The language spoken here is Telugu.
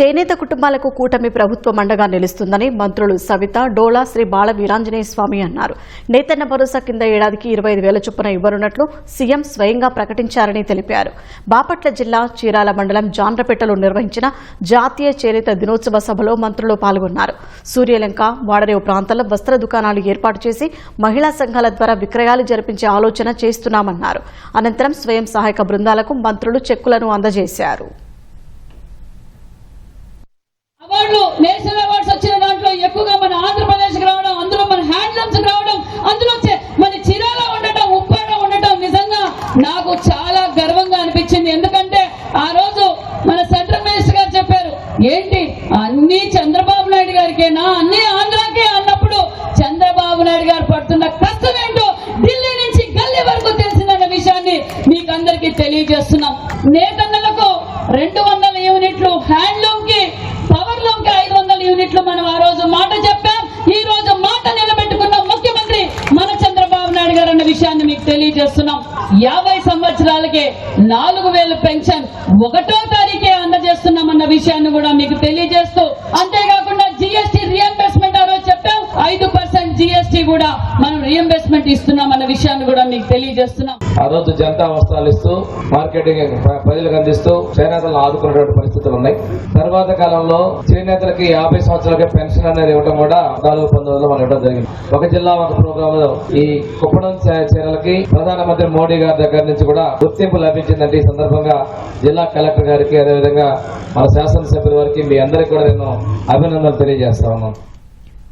చేనేత కుటుంబాలకు కూటమి ప్రభుత్వం అండగా నిలుస్తుందని మంత్రులు సవిత డోలా శ్రీ బాల వీరాంజనేయ స్వామి అన్నారు. నేతన్న భరోసా కింద ఏడాదికి ఇరవై ఐదు వేల చొప్పున ఇవ్వనున్నట్లు సీఎం స్వయంగా ప్రకటించారని తెలిపారు. బాపట్ల జిల్లా చీరాల మండలం జాన్రపేటలో నిర్వహించిన జాతీయ చేనేత దినోత్సవ సభలో మంత్రులు పాల్గొన్నారు. సూర్యలంక వాడరేవు ప్రాంతాల్లో వస్త్ర దుకాణాలు ఏర్పాటు చేసి మహిళా సంఘాల ద్వారా విక్రయాలు జరిపించే ఆలోచన చేస్తున్నామన్నారు. అనంతరం స్వయం సహాయక బృందాలకు మంత్రులు చెక్కులను అందజేశారు. నేషనల్ అవార్డ్స్ వచ్చిన దాంట్లో ఎక్కువగా మన ఆంధ్రప్రదేశ్కి రావడం అందులో మన హ్యాండ్లూమ్స్ రావడం అందులో మన చిరాలో ఉండటం ఉప్పాడ ఉండటం నిజంగా నాకు చాలా గర్వంగా అనిపించింది. ఎందుకంటే ఆ రోజు మన సెంట్రల్ మినిస్టర్ గారు చెప్పారు ఏంటి అన్ని చంద్రబాబు నాయుడు గారికేనా? అన్ని ఆంధ్రాకే అన్నప్పుడు చంద్రబాబు నాయుడు గారు పడుతున్న కష్టం ఏంటో ఢిల్లీ నుంచి గల్లీ వరకు తెలిసిందన్న విషయాన్ని మీకు అందరికీ తెలియజేస్తున్నాం. నేతన్నలకు రెండు వందల యూనిట్లు హ్యాండ్లూమ్కి పవర్ లూమ్కి ఐదు వందల యూనిట్లు మనం ఆ రోజు మాట చెప్పాం ఈ రోజు మాట నిలబెట్టుకున్న ముఖ్యమంత్రి మన చంద్రబాబు నాయుడు గారు అన్న విషయాన్ని చేస్తున్నాం. యాభై సంవత్సరాలకే నాలుగు వేలు పెన్షన్ ఒకటో తారీఖే అందజేస్తున్నామన్న విషయాన్ని కూడా మీకు తెలియజేస్తూ అంతేగా కూడా మనం రియంబర్స్మెంట్ ఇస్తున్నాం అన్న విషయాన్ని కూడా మీకు తెలియజేస్తున్నాం. ఆ రోజు జనతా వస్త్రాలు ఇస్తూ మార్కెటింగ్ ప్రజలకు అందిస్తూ చేనేతలను ఆదుకునేటువంటి పరిస్థితులు ఉన్నాయి. తర్వాత కాలంలో చేనేతలకి యాభై సంవత్సరాలకి పెన్షన్ అనేది ఇవ్వడం కూడా నాలుగు పంతొమ్మిదిలో మనం ఇవ్వడం జరిగింది. ఒక జిల్లా ఒక ప్రోగ్రామ్లో ఈ కుప్పడం చీరలకి ప్రధానమంత్రి మోడీ గారి దగ్గర నుంచి కూడా గుర్తింపు లభించిందంటే ఈ సందర్భంగా జిల్లా కలెక్టర్ గారికి అదేవిధంగా మన శాసనసభ్యుల వారికి మీ అందరికీ కూడా నేను అభినందనలు తెలియజేస్తా ఉన్నాను.